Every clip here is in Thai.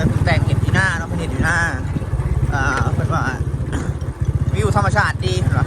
แต่เงแต่งเห็นที่หน้าเนาะเพิ่งเห็นที่หน้าอ่าเพิ่นว่าวิวธรรมชาติดีเหรอ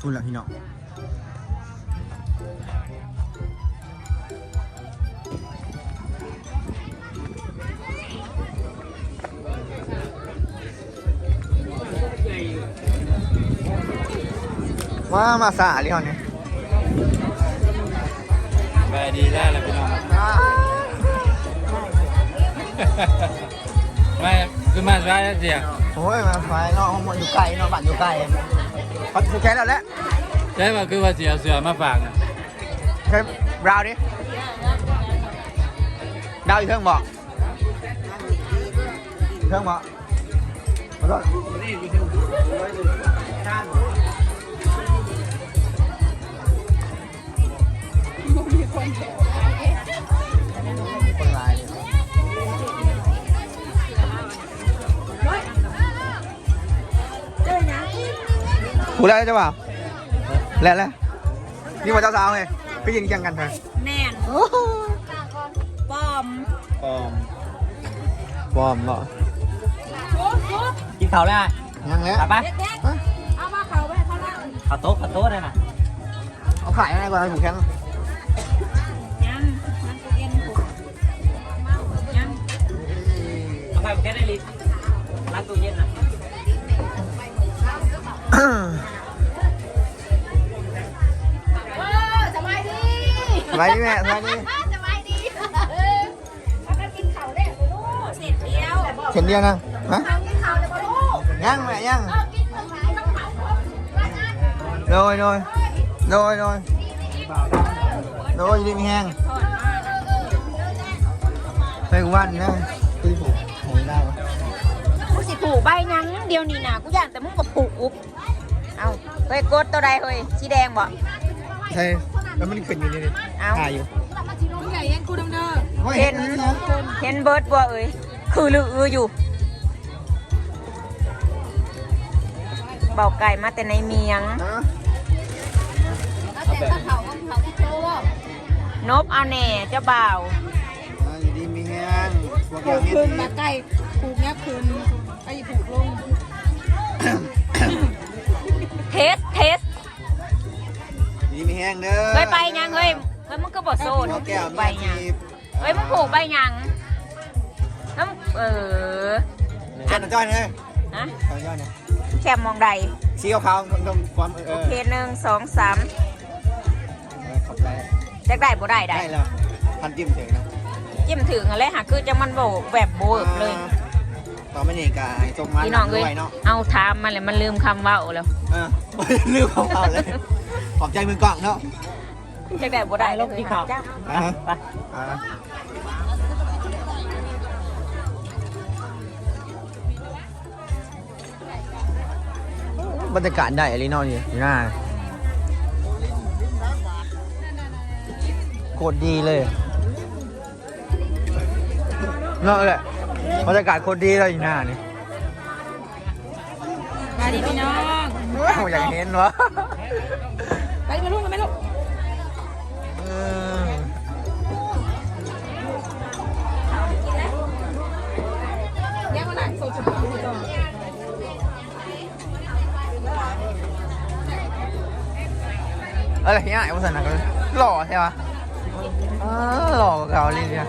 พูดแล้วพี่น้องว่ามาสาลิฮอนเนี่ยไปดีได้แล้วพี่น้อง ไม่คือมาได้แล้วเสียโอ้ยมาไฟเนาะห้องมันอยู่ไกลเนาะบ้านอยู่ไกลเขาแค่แล้วแหละใช่ป่ะคือว่าเสียเสือมาฝากนะแค่ราวดิดาวอีกเครื่องบอกเครื่องบอกขอโทษคน กูแล้วจะเปล่าแล้วแล้วนี่ว่าเจ้าสาวไงพี่ยิงแข่งกันเถอะแน่นปอมปอมบอมเหรอกินเขาแล้วยังแล้วไปเด็กๆเอามาเขาไว้เขาละเขาโต๊ะเขาโต๊ะได้น่ะเอาขายอะไรกว่าถูกแข่ง บายดีแม่สบายดีสบายดีเออแล้วก็กินเขาได้ไปลูกเสร็จเดียวเข็นเดียวนะฮะเอากินเขาเลยไปลูกยังแม่ยังเออกินเขาไหนต้องเขาร้านนั้นโดยโดยโดยโดยโดยดีมีแห้งไปกูวันนะตีผูกโหยได้ปะกูสิผูกใบยังเดียวนี่นะกูอยากแต่มึงก็ผูกอุ๊บเอาเฮ้ยกดตัวใดเฮ้ยสีแดงบ่ใช่ แล้วมันขึ้นอยู่นี่นี่เอาถ่ายอยู่ใหญ่ยังกูดำเนินว่าเห็เห็นนนะเห็นเบิร์ดบ่เอ้ยคือลืออืออยู่เบาไก่มาแต่ในเมียง นะนบเอาแหน่เจ้าบ่าวอ่าอยู่ดีมีแห้งพวกผูแก้วกเม็ดคืนดีมาใกล้ผูกเนี้ยคืนไอ้ผูกลงเทสเทส ดีมีแห้งเด้อเคยไปยังเฮ้ยเฮ้ยมึงก็บอกโซนพวกแก้วไปเม็ดยังดีเฮ้ยมึงผูกไปยังน้ำเออแค่นจ้อยเลยนะจ้อยจ้อยเนี่ยแคมมองใดสีขาวๆตรงๆความเอโออเคหนึ่งสองสามขอบใจจะได้บ่ได้ได้ได้แล้วพันจิ้มเฉยนะจิ้มถึงอะไรหะคือจะมันโบแบบโบกเลย ต่อไม่นี่กายจงมาพี่น้องด้เอ้วยยเนาะเอาถามมาเลยมันลืมคำเว่าแล้วเออลืมของเขาเลยขอบใจมือกล่องเนาะจะได้บ่ได้เลยจ้าอ่าฮะอ่าบรรยากาศได้อะไรเนาะนี่อยู่หน้าโคตรดีเลยเนาะเลย บรรยากาศโคตรดีเลยอยู่หน้านี่มาดิพี่น้องเอาอยากเห็นวะไปมาลูกมาไหมลูกเออแยกมาหน่อยโซจุดนี้ก่อนอะไรเงี้ยไอ้ภาษาหนักเลยหล่อใช่ปะเออหล่อกว่าเก่าเลยเนี่ย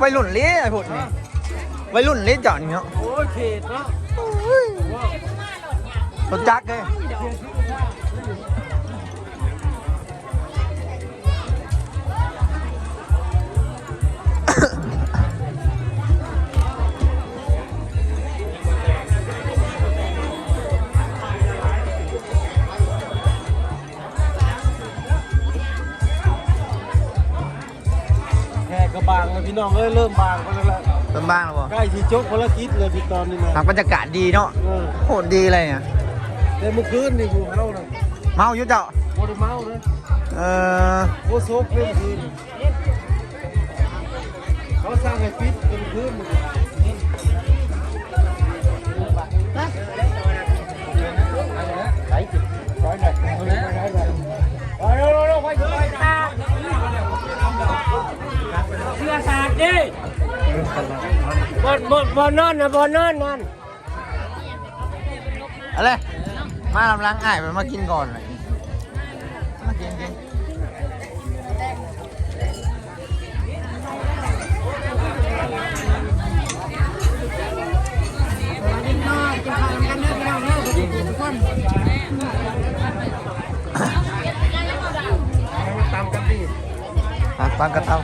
ไปหลุ่นลิ้ไอ้ผุดนี่ไปหลุ่นลิ้จอดนี่เนาะโอ้ยเขตเนาะรถจักรเลย น้องเอ้ยเริ่มบางไปแล้วแหละเติมบ้างแล้วบ่ใกล้ที่จบภารกิจเลยพี่ตอนนี้นะหลังบรรยากาศดีเนาะเออโหดดีเลยเนี่ยแต่เมื่อคืนนี่กูเฮานะเมาอยู่เจ้าโมได้เมาเลยเออโอ้โซกเพิ่มคืนเขาสร้างให้ปิดเป็นคืนไป บอลบอลบอลนอนนะบอลนอนนั่นอะไรมาลำลังอ้ายไปมากินก่อนเลยมากินกินตามกันดิอะตามกันตาม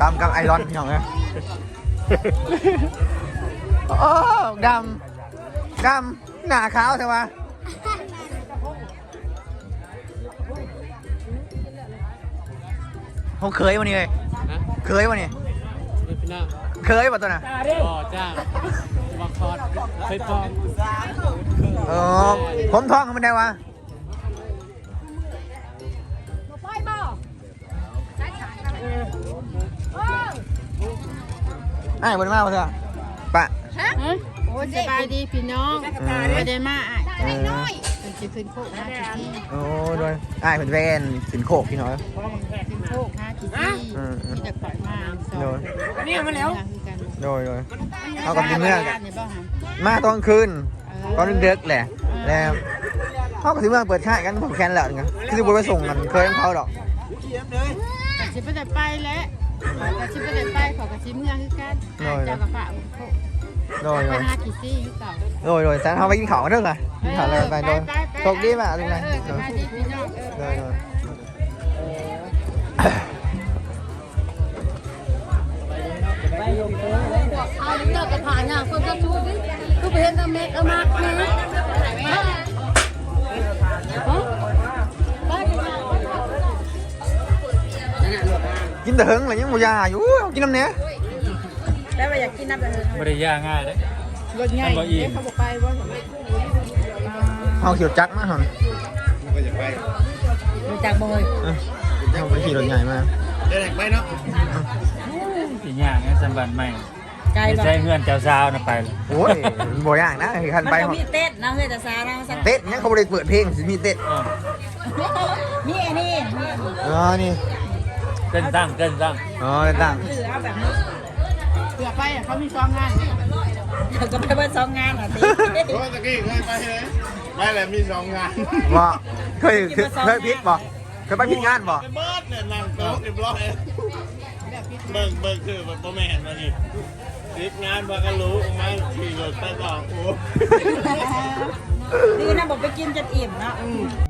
ตามกับไอรอนพี่น้องเอ้ย โอ้ดำดำหน้าขาวใช่ไหมเขาเคยวันนี้เลยเคยวันนี้นี่พี่น้าเคยป่ะตัวน่ะบ่จ้ามาคอดไปปองเออผมท้องมันได้วะ ไอ้ายบนมาป่ะเถอะปะ โอ้ยสบายดีพี่น้องอืมไม่ได้มาอะเล็กน้อยเป็นจะขึ้นโคกห้ากี่ที่โอ้ด้วยไอ้ายเป็นแฟนสินโคกพี่น้อยขึ้นโคกห้ากี่ที่อืมมีแต่ปล่อยมาสอโดงยนี่มาแล้วคือกันโดยโดยเอากับเมื่อเนี่ยบ้างฮะมาตอนคืนตอนดึกๆแหละแล้วเขากับที่เมืองเปิดค่ายกันผมแคนแล้วไงคือจะบุไปส่งกันเคยของเขาดอก แต่ชิบไม่ได้ไปแล้วแต่ชิบไม่ได้ไปขอ กระชิบเมืองคือกันเจ้ากระฝากโคกโดยโดไปยห้ากี่ที่คือเก่าโดยโดยแซนเขาไปกินข้าวกันเด้อค่ะกินข้าวแล้วไปโดยโชคดีมากทุกท่านเออสบายดีพี่น้องเอโดอยโดยเอาเลิกกันผ่านอย่างคนจ ก็ไปเห็นอเมริกามากนะกินแต่เฮิงเลยยังบ่ยาอยู่เอากินน้ำเนี้ยได้ไปอยากกินน้ำเลยไม่ได้ยากง่ายเลยรถใหญ่เขาบอกไปว่าเอาขี่รถจักรมาหน่อยรู้จักบ่อยเออเอาไปขี่รถใหญ่มาสิยากงั้นสมบัติใหม่ไกลไม่บ่ใช่เงื่อนเจ้าสาวนะไปเลยโอ้ยบ่ยากนะคันมันไปก็หอดมีเต้นนะเฮ้ยแต่ซาเราสักเต้นยังเขาบ่ได้เปิดเพลงสิมีเต้นเออมีไอ้นี่อ๋อนี่ เต้นตั้งเต้นตั้งอ๋อได้ตั้งคือเอาแบบนี้เผื่อไปเขามีซ้อมงานเดี๋ยวก็ไปเบิ่งสองงานอะติโอ้ตะกี้เคยไปเลยไปแหละมีสองงานว่าเคยเคยเคยพิษบ่เคยไปพิษงานบ่ไปเบิร์ดเนี่ยนั่งโต๊ะเรียบร้อยเบิกเบิกคือแบบพ่อแม่มานี่ทิปงานบากะรู้มาขี่รถไปต่อโอ้ดีนะบอกไปกินจนอิ่มเนาะเ